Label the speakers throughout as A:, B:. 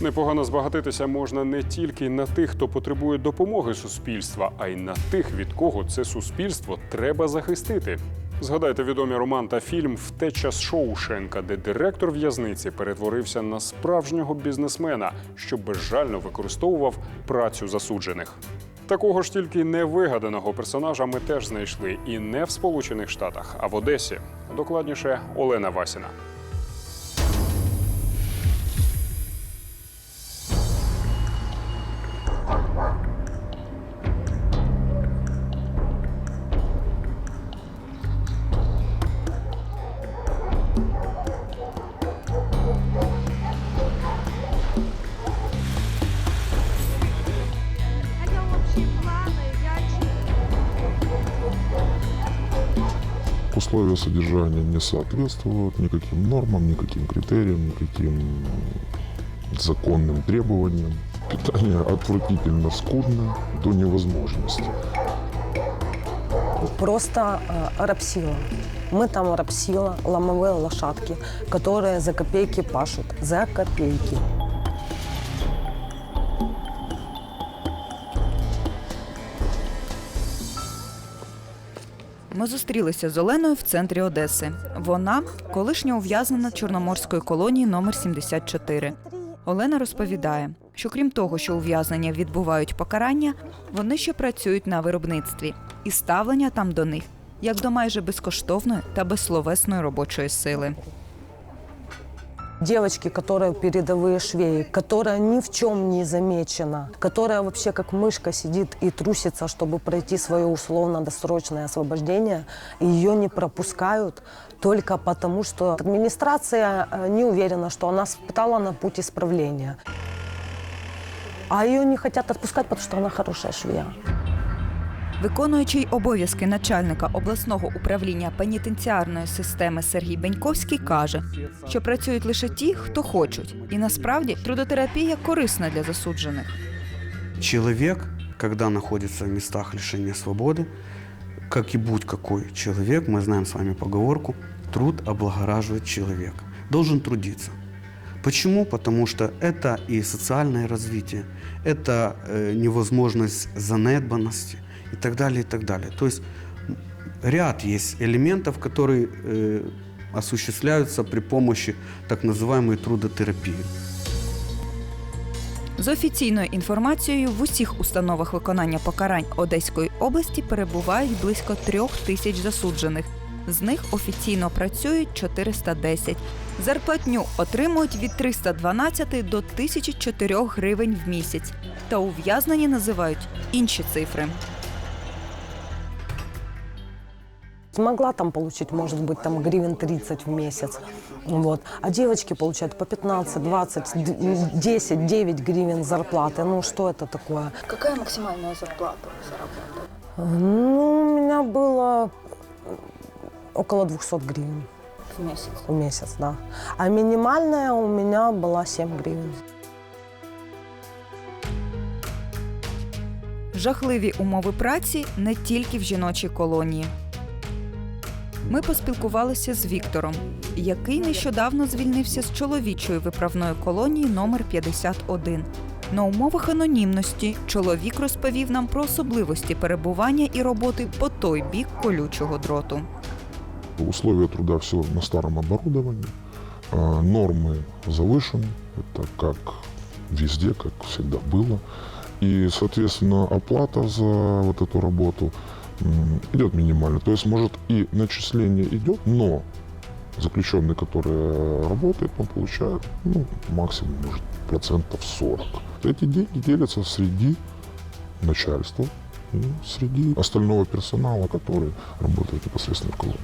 A: Непогано збагатитися можна не тільки на тих, хто потребує допомоги суспільства, а й на тих, від кого це суспільство треба захистити. Згадайте відомі роман та фільм Втеча з Шоушенка, де директор в'язниці перетворився на справжнього бізнесмена, що безжально використовував працю засуджених. Такого ж тільки невигаданого персонажа ми теж знайшли і не в Сполучених Штатах, а в Одесі. Докладніше Олена Васіна.
B: Условия содержания не соответствуют никаким нормам, никаким критериям, никаким законным требованиям. Питание отвратительно скудно до невозможности.
C: Просто э, рабсила. Мы там рабсила, ломовые лошадки, которые за копейки пашут. За копейки.
D: Ми зустрілися з Оленою в центрі Одеси. Вона колишня ув'язнена Чорноморської колонії номер 74. Олена розповідає, що крім того, що ув'язнення відбувають покарання, вони ще працюють на виробництві, і ставлення там до них як до майже безкоштовної та безсловесної робочої сили.
C: Девочки, которые передовые швеи, которая ни в чем не замечена, которая вообще как мышка сидит и трусится, чтобы пройти свое условно-досрочное освобождение, ее не пропускают только потому, что администрация э, не уверена, что она встала на путь исправления. А ее не хотят отпускать, потому что она хорошая швея.
D: Виконуючий обов'язки начальника обласного управління пенітенціарної системи Сергій Беньковський каже, що працюють лише ті, хто хочуть, і насправді трудотерапія корисна для засуджених.
E: Человек, когда находится в местах лишения свободы, как и будь какой человек, мы знаем с вами поговорку, труд облагораживает человека. Должен трудиться. Почему? Потому что это и социальное развитие, это э, невозможность занедбанности и так далее, и так далее. То есть м, ряд есть элементов, которые э, осуществляются при помощи так называемой трудотерапии.
D: З офіційною інформацією в усіх установах виконання покарань Одеської області перебувають близько трьох тисяч засуджених. З них офіційно працюють 410. Зарплатню отримують від 312 до 1004 гривень в місяць. Та ув'язнені називають інші цифри.
C: Могла там получить, может быть, там гривен 30 в месяц. Вот. А девочки получают по 15, 20, д- 10, 9 гривен зарплаты. Ну, что это такое?
F: Какая максимальная зарплата вы зарабатываете
C: Ну, у меня было около 200 гривен
F: в месяц?
C: в месяц, да. А минимальная у меня была 7 гривен.
D: Жахливі умови праці не тільки в жіночій колонії. Ми поспілкувалися з Віктором, який нещодавно звільнився з чоловічої виправної колонії номер 51. На умовах анонімності чоловік розповів нам про особливості перебування і роботи по той бік колючого дроту.
B: Условия труда все на старом оборудовании. А, Нормы завышены. Это как везде, как всегда было. И, соответственно, оплата за вот эту работу м, идет минимально. То есть, может, и начисление идет, но заключенный, который работает, он получает ну, максимум, может, процентов 40. Эти деньги делятся среди начальства и среди остального персонала, который работает непосредственно в колонии.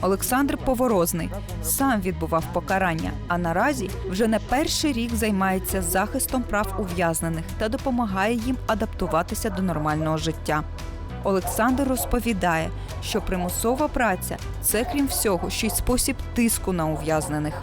D: Олександр Поворозний сам відбував покарання, а наразі вже не перший рік займається захистом прав ув'язнених та допомагає їм адаптуватися до нормального життя. Олександр розповідає, що примусова праця це крім всього ще й спосіб тиску на ув'язнених.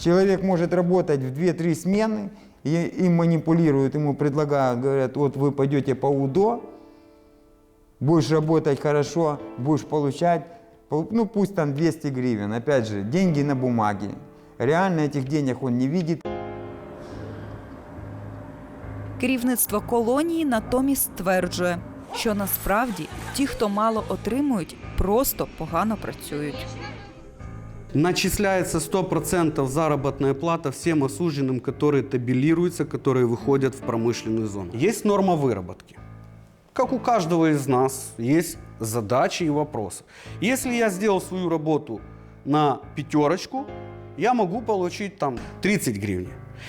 G: Человек может работать в 2-3 смены, и им манипулируют, ему предлагают, говорят, вот вы пойдете по УДО, работать хорошо, будешь получать, пол- ну пусть там 200 гривен, опять же, деньги на бумаге. Реально этих денег он не видит.
D: Керівництво колонії натомість стверджує, що насправді ті, хто мало отримують, просто погано працюють.
E: Начисляется 100% заработная плата всем осужденным, которые табелируются, которые выходят в промышленную зону. Есть норма выработки. Как у каждого из нас есть задачи и вопросы. Если я сделал свою работу на пятерочку, я могу получить там 30 гривен.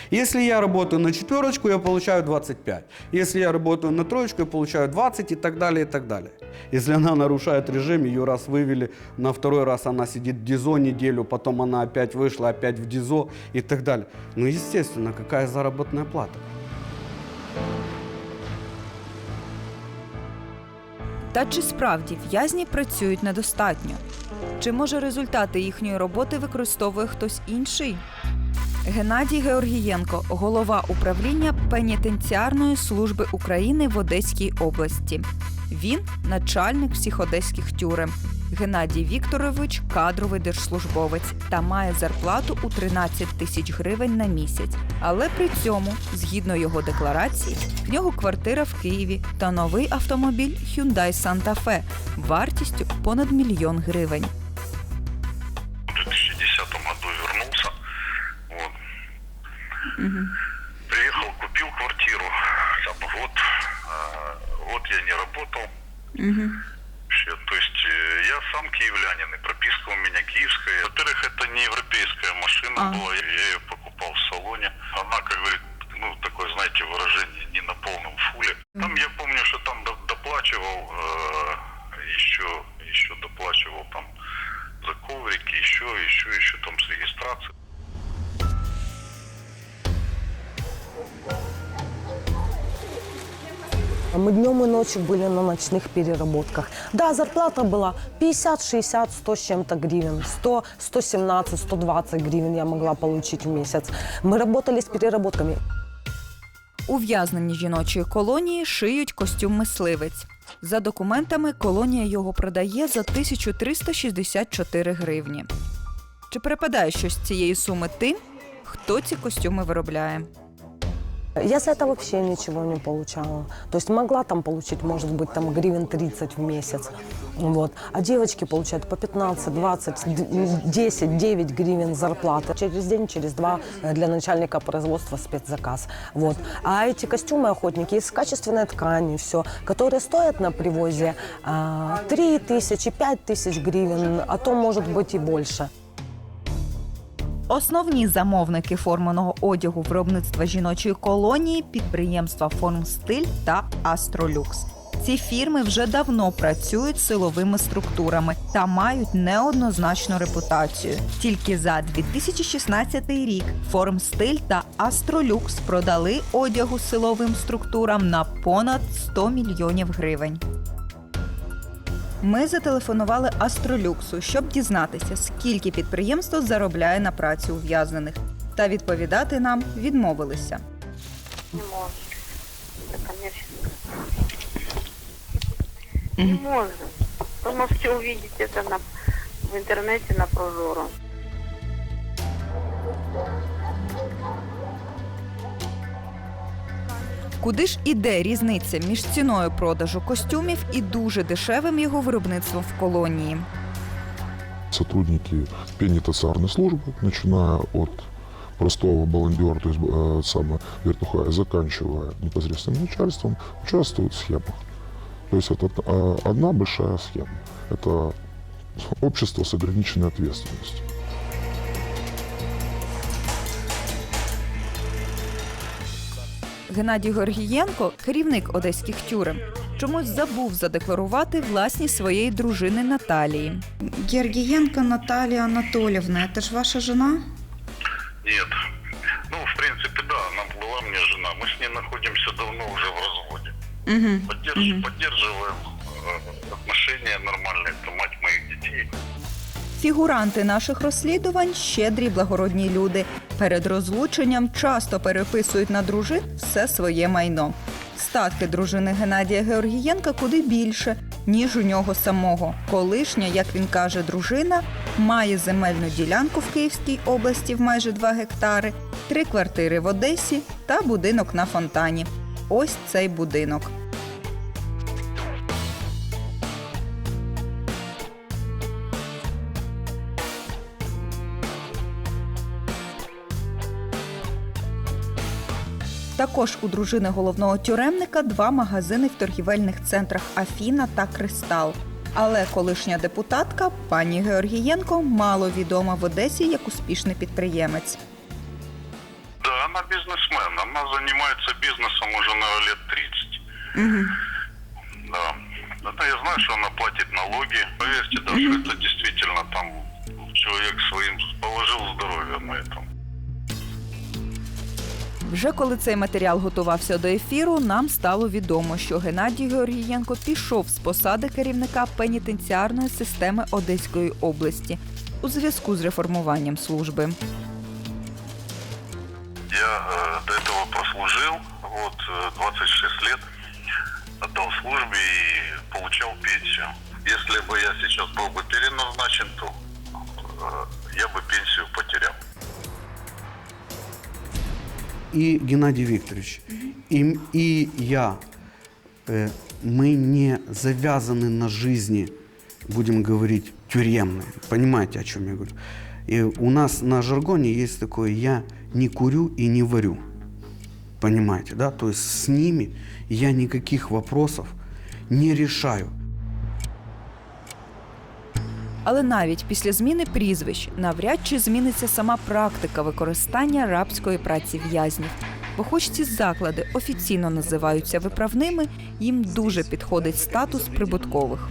E: Если я работаю на четверочку, я получаю 25. Если я работаю на троечку, я получаю 20 и так далее, и так далее. Если она нарушает режим, ее раз вывели, на второй раз она сидит в ДИЗО неделю, потом она опять вышла, опять в ДИЗО и так далее. Ну, естественно, какая заработная плата?
D: Та чи справді в'язні працюють недостатньо? Чи може результати їхньої роботи використовує хтось інший? Геннадій Георгієнко, голова управління пенітенціарної служби України в Одеській області. Він начальник всіх одеських тюрем. Геннадій Вікторович кадровий держслужбовець та має зарплату у 13 тисяч гривень на місяць. Але при цьому, згідно його декларації, в нього квартира в Києві та новий автомобіль Hyundai Santa Fe вартістю понад мільйон гривень.
H: в 2010 году вернулся. Вот. Приехал, купил квартиру. Там год, год я не э, я сам киевлянин, и прописка у меня киевская. Во-первых, это не европейская машина была, я ее покупал в салоне. Она, как говорит,
C: Мы днем и ночью были на ночных переработках. Да, зарплата была 50, 60, 100 с чем-то гривен. 100, 117, 120 гривен я могла получить в месяц. Мы работали с переработками.
D: Ув'язнені жіночої колонії шиють костюм мисливець. За документами, колонія його продає за 1364 гривні. Чи перепадає щось з цієї суми тим, хто ці костюми виробляє?
C: Я за это вообще ничего не получала. То есть могла там получить, может быть, там гривен 30 в месяц. Вот. А девочки получают по 15, 20, д- 10, 9 гривен зарплаты. Через день, через два э, для начальника производства спецзаказ. Вот. А эти костюмы охотники из качественной ткани, все, которые стоят на привозе а, 3 тысячи, 5 тысяч гривен, а то может быть и больше.
D: Основні замовники форменого одягу виробництва жіночої колонії підприємства Формстиль та Астролюкс. Ці фірми вже давно працюють силовими структурами та мають неоднозначну репутацію. Тільки за 2016 рік Формстиль та Астролюкс продали одягу силовим структурам на понад 100 мільйонів гривень. Ми зателефонували Астролюксу, щоб дізнатися, скільки підприємство заробляє на праці ув'язнених. Та відповідати нам відмовилися.
I: Не может. Это коммерческое. Не может. Вы можете увидеть это на, в интернете на Прозоро.
D: Куди ж іде різниця між ціною продажу костюмів і дуже дешевим його виробництвом в колонії?
B: Сотрудники пенитенциарной службы, начиная от простого баландера, то есть э, самое вертухая, заканчивая непосредственным начальством, участвуют в схемах. То есть это э, одна большая схема. Это общество с ограниченной ответственностью.
D: Геннадій Горгієнко, керівник одеських тюрем, чомусь забув задекларувати власність своєї дружини Наталії. Гергієнко Наталія Анатолівна, це ж ваша жена?
H: Нет. Ну, в принципе, да, она была мне жена. Мы с ней находимся давно уже в разводе.
D: Угу.
H: Поддерж- Поддерживаем э, отношения нормальные, это мать моих детей.
D: Фігуранти наших розслідувань щедрі благородні люди. Перед розлученням часто переписують на дружин все своє майно. Статки дружини Геннадія Георгієнка куди більше, ніж у нього самого. Колишня, як він каже, дружина має земельну ділянку в Київській області в майже 2 гектари, три квартири в Одесі та будинок на фонтані. Ось цей будинок. Також у дружини головного тюремника два магазини в торгівельних центрах Афіна та Кристал. Але колишня депутатка пані Георгієнко мало відома в Одесі як успішний підприємець.
H: Да, она бизнесмен. Она занимается бизнесом уже на лет 30. Да. Это я знаю, что она платит налоги. Поверьте, да, что это действительно там человек своим положил здоровье на этом.
D: Вже коли цей матеріал готувався до ефіру, нам стало відомо, що Геннадій Георгієнко пішов з посади керівника пенітенціарної системи Одеської області у зв'язку з реформуванням служби.
H: Я э, до этого прослужил, вот, э, 26 лет, отдал службе и получал пенсию. Если бы я сейчас был бы переназначен, то э, я бы пенсию потерял.
E: И Геннадий Викторович, и, и я, э, мы не завязаны на жизни, будем говорить, тюремной. Понимаете, о чем я говорю? И у нас на жаргоне есть такое «я не курю и не варю». Понимаете, да? То есть с ними я никаких вопросов не решаю.
D: Але навіть після зміни прізвищ навряд чи зміниться сама практика використання рабської праці в'язнів. Бо хоч ці заклади офіційно називаються виправними, їм дуже підходить статус прибуткових.